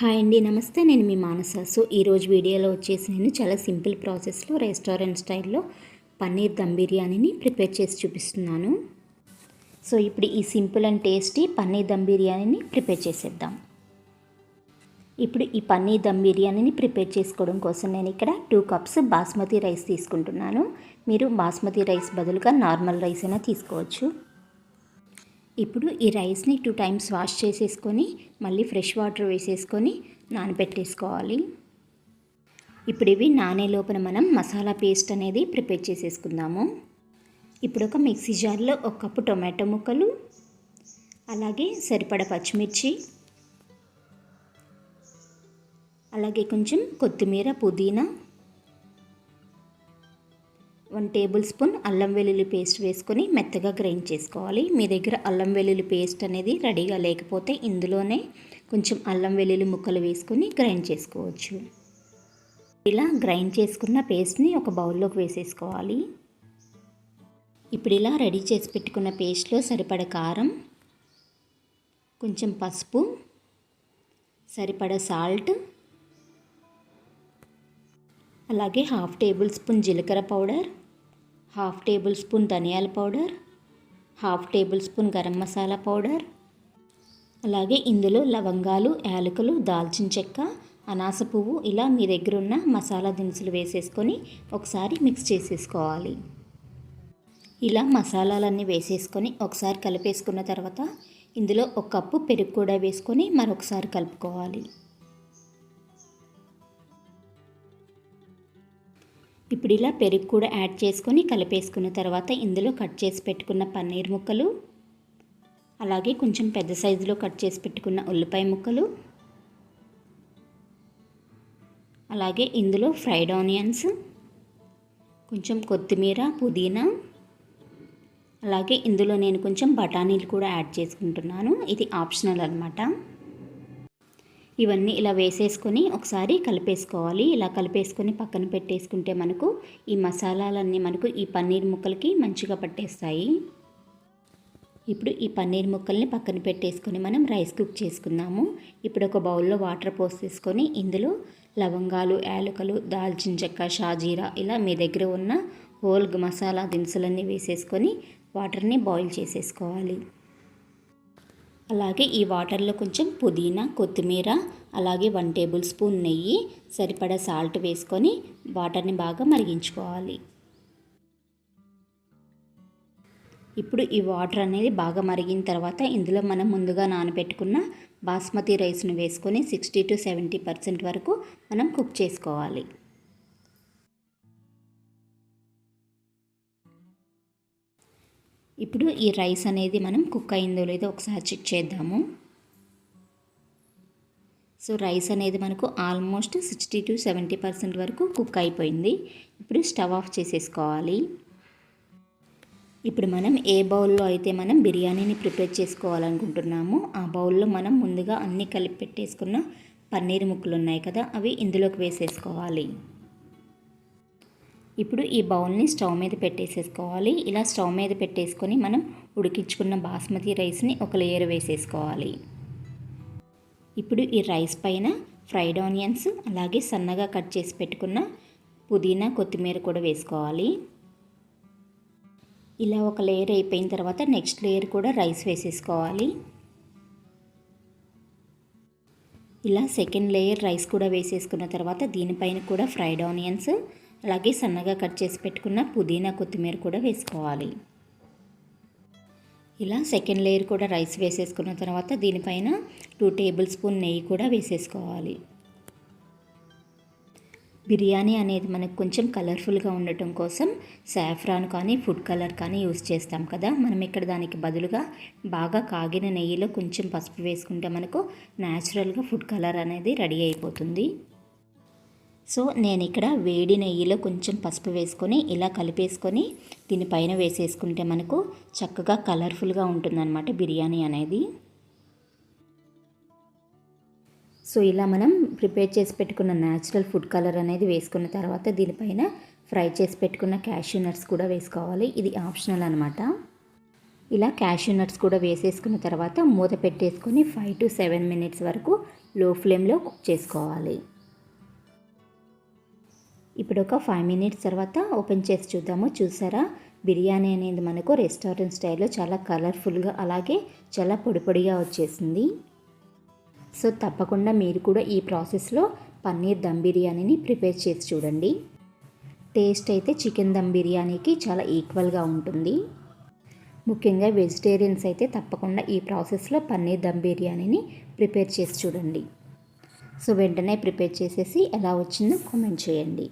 Hi అండి నమస్తే. నేను మీ మానస సో ఈరోజు వీడియోలో వచ్చేసి నేను చాలా సింపుల్ ప్రాసెస్లో రెస్టారెంట్ స్టైల్లో పన్నీర్ దమ్ బిర్యానీని ప్రిపేర్ చేసి చూపిస్తున్నాను. సో ఇప్పుడు ఈ simple and tasty paneer dum బిర్యానీని ప్రిపేర్ చేసేద్దాం. ఇప్పుడు ఈ పన్నీర్ దమ్ బిర్యానీని ప్రిపేర్ చేసుకోవడం కోసం నేను ఇక్కడ టూ కప్స్ బాస్మతి రైస్ తీసుకుంటున్నాను. మీరు బాస్మతి రైస్ బదులుగా నార్మల్ రైస్ అయినా తీసుకోవచ్చు. ఇప్పుడు ఈ రైస్ని టూ టైమ్స్ వాష్ చేసేసుకొని మళ్ళీ ఫ్రెష్ వాటర్ వేసేసుకొని నానబెట్టేసుకోవాలి. ఇప్పుడు ఇవి నానే లోపల మనం మసాలా పేస్ట్ అనేది ప్రిపేర్ చేసేసుకుందాము. ఇప్పుడు ఒక మిక్సీ జార్లో ఒక కప్పు టొమాటో ముక్కలు అలాగే సరిపడ పచ్చిమిర్చి అలాగే కొంచెం కొత్తిమీర పుదీనా వన్ టేబుల్ స్పూన్ అల్లం వెల్లుల్లి పేస్ట్ వేసుకొని మెత్తగా గ్రైండ్ చేసుకోవాలి. మీ దగ్గర అల్లం వెల్లుల్లి పేస్ట్ అనేది రెడీగా లేకపోతే ఇందులోనే కొంచెం అల్లం వెల్లుల్లి ముక్కలు వేసుకొని గ్రైండ్ చేసుకోవచ్చు. ఇలా గ్రైండ్ చేసుకున్న పేస్ట్ని ఒక బౌల్లోకి వేసేసుకోవాలి. ఇప్పుడు ఇలా రెడీ చేసి పెట్టుకున్న పేస్ట్లో సరిపడ కారం కొంచెం పసుపు సరిపడ సాల్ట్ అలాగే హాఫ్ టేబుల్ స్పూన్ జీలకర్ర పౌడర్ హాఫ్ టేబుల్ స్పూన్ ధనియాల powder half tablespoon garam masala powder అలాగే ఇందులో లవంగాలు యాలకులు దాల్చిన చెక్క అనాస పువ్వు ఇలా మీ దగ్గర ఉన్న మసాలా దినుసులు వేసేసుకొని ఒకసారి మిక్స్ చేసేసుకోవాలి. ఇలా మసాలాలన్నీ వేసేసుకొని ఒకసారి కలిపేసుకున్న తర్వాత ఇందులో ఒక కప్పు పెరుగు కూడా వేసుకొని మరొకసారి కలుపుకోవాలి. ఇప్పుడు ఇలా పెరుగు కూడా యాడ్ చేసుకొని కలిపేసుకున్న తర్వాత ఇందులో కట్ చేసి పెట్టుకున్న పన్నీర్ ముక్కలు అలాగే కొంచెం పెద్ద సైజులో కట్ చేసి పెట్టుకున్న ఉల్లిపాయ ముక్కలు అలాగే ఇందులో ఫ్రైడ్ ఆనియన్స్ కొంచెం కొత్తిమీర పుదీనా అలాగే ఇందులో నేను కొంచెం బఠానీలు కూడా యాడ్ చేసుకుంటున్నాను. ఇది ఆప్షనల్ అనమాట ఇవన్నీ ఇలా వేసేసుకొని ఒకసారి కలిపేసుకోవాలి. ఇలా కలిపేసుకొని పక్కన పెట్టేసుకుంటే మనకు ఈ మసాలాలన్నీ మనకు ఈ పన్నీర్ ముక్కలకి మంచిగా పట్టేస్తాయి. ఇప్పుడు ఈ పన్నీర్ ముక్కల్ని పక్కన పెట్టేసుకొని మనం రైస్ కుక్ చేసుకుందాము. ఇప్పుడు ఒక బౌల్లో వాటర్ పోసేసుకొని ఇందులో లవంగాలు యాలకులు దాల్చిన చెక్క షాజీరా ఇలా మీ దగ్గర ఉన్న హోల్ మసాలా దినుసులన్నీ వేసేసుకొని వాటర్ని బాయిల్ చేసేసుకోవాలి. అలాగే ఈ వాటర్లో కొంచెం పుదీనా కొత్తిమీర అలాగే వన్ టేబుల్ స్పూన్ నెయ్యి సరిపడా సాల్ట్ వేసుకొని వాటర్ని బాగా మరిగించుకోవాలి. ఇప్పుడు ఈ వాటర్ అనేది బాగా మరిగిన తర్వాత ఇందులో మనం ముందుగా నానబెట్టుకున్న బాస్మతి రైస్ను వేసుకొని సిక్స్టీ టు సెవెంటీ పర్సెంట్ వరకు మనం కుక్ చేసుకోవాలి. ఇప్పుడు ఈ రైస్ అనేది మనం కుక్ అయిందో లేదో ఒకసారి చెక్ చేద్దాము. సో రైస్ అనేది మనకు almost sixty to seventy percent వరకు కుక్ అయిపోయింది. ఇప్పుడు స్టవ్ ఆఫ్ చేసేసుకోవాలి. ఇప్పుడు మనం ఏ బౌల్లో అయితే మనం బిర్యానీని ప్రిపేర్ చేసుకోవాలనుకుంటున్నామో ఆ బౌల్లో మనం ముందుగా అన్నీ కలిపి పెట్టేసుకున్న పన్నీర్ ముక్కలు ఉన్నాయి కదా అవి ఇందులోకి వేసేసుకోవాలి. ఇప్పుడు ఈ బౌల్ని స్టవ్ మీద పెట్టేసేసుకోవాలి. ఇలా స్టవ్ మీద పెట్టేసుకొని మనం ఉడికించుకున్న బాస్మతి రైస్ని ఒక లేయర్ వేసేసుకోవాలి. ఇప్పుడు ఈ రైస్ పైన ఫ్రైడ్ ఆనియన్స్ అలాగే సన్నగా కట్ చేసి పెట్టుకున్న పుదీనా కొత్తిమీర కూడా వేసుకోవాలి. ఇలా ఒక లేయర్ అయిపోయిన తర్వాత నెక్స్ట్ లేయర్ కూడా రైస్ వేసేసుకోవాలి. ఇలా సెకండ్ లేయర్ రైస్ కూడా వేసేసుకున్న తర్వాత దీనిపైన కూడా ఫ్రైడ్ ఆనియన్స్ అలాగే సన్నగా కట్ చేసి పెట్టుకున్న పుదీనా కొత్తిమీర కూడా వేసుకోవాలి. ఇలా సెకండ్ లేయర్ కూడా రైస్ వేసేసుకున్న తర్వాత దీనిపైన టూ టేబుల్ స్పూన్ నెయ్యి కూడా వేసేసుకోవాలి. బిర్యానీ అనేది మనకు కొంచెం కలర్ఫుల్గా ఉండటం కోసం సాఫ్రాన్ కానీ ఫుడ్ కలర్ కానీ యూస్ చేస్తాం కదా. మనం ఇక్కడ దానికి బదులుగా బాగా కాగిన నెయ్యిలో కొంచెం పసుపు వేసుకుంటే మనకు న్యాచురల్గా ఫుడ్ కలర్ అనేది రెడీ అయిపోతుంది. సో నేను ఇక్కడ వేడి నెయ్యిలో కొంచెం పసుపు వేసుకొని ఇలా కలిపేసుకొని దీనిపైన వేసేసుకుంటే మనకు చక్కగా కలర్ఫుల్గా ఉంటుందన్నమాట బిర్యానీ అనేది. సో ఇలా మనం ప్రిపేర్ చేసి పెట్టుకున్న న్యాచురల్ ఫుడ్ కలర్ అనేది వేసుకున్న తర్వాత దీనిపైన ఫ్రై చేసి పెట్టుకున్న క్యాష్యూ నట్స్ కూడా వేసుకోవాలి. ఇది ఆప్షనల్ అనమాట ఇలా క్యాష్యూ నట్స్ కూడా వేసేసుకున్న తర్వాత మూత పెట్టేసుకొని ఫైవ్ టు సెవెన్ మినిట్స్ వరకు లో ఫ్లేమ్లో కుక్ చేసుకోవాలి. ఇప్పుడు ఒక ఫైవ్ మినిట్స్ తర్వాత ఓపెన్ చేసి చూద్దాము. చూసారా? బిర్యానీ అనేది మనకు రెస్టారెంట్ స్టైల్లో చాలా కలర్ఫుల్గా అలాగే చాలా పొడి పొడిగా వచ్చేసింది. సో తప్పకుండా మీరు కూడా ఈ ప్రాసెస్లో పన్నీర్ దమ్ బిర్యానీని ప్రిపేర్ చేసి చూడండి. టేస్ట్ అయితే చికెన్ దమ్ బిర్యానీకి చాలా ఈక్వల్గా ఉంటుంది. ముఖ్యంగా వెజిటేరియన్స్ అయితే తప్పకుండా ఈ ప్రాసెస్లో పన్నీర్ దమ్ బిర్యానీని ప్రిపేర్ చేసి చూడండి. సో వెంటనే ప్రిపేర్ చేసేసి ఎలా వచ్చిందో కామెంట్ చేయండి.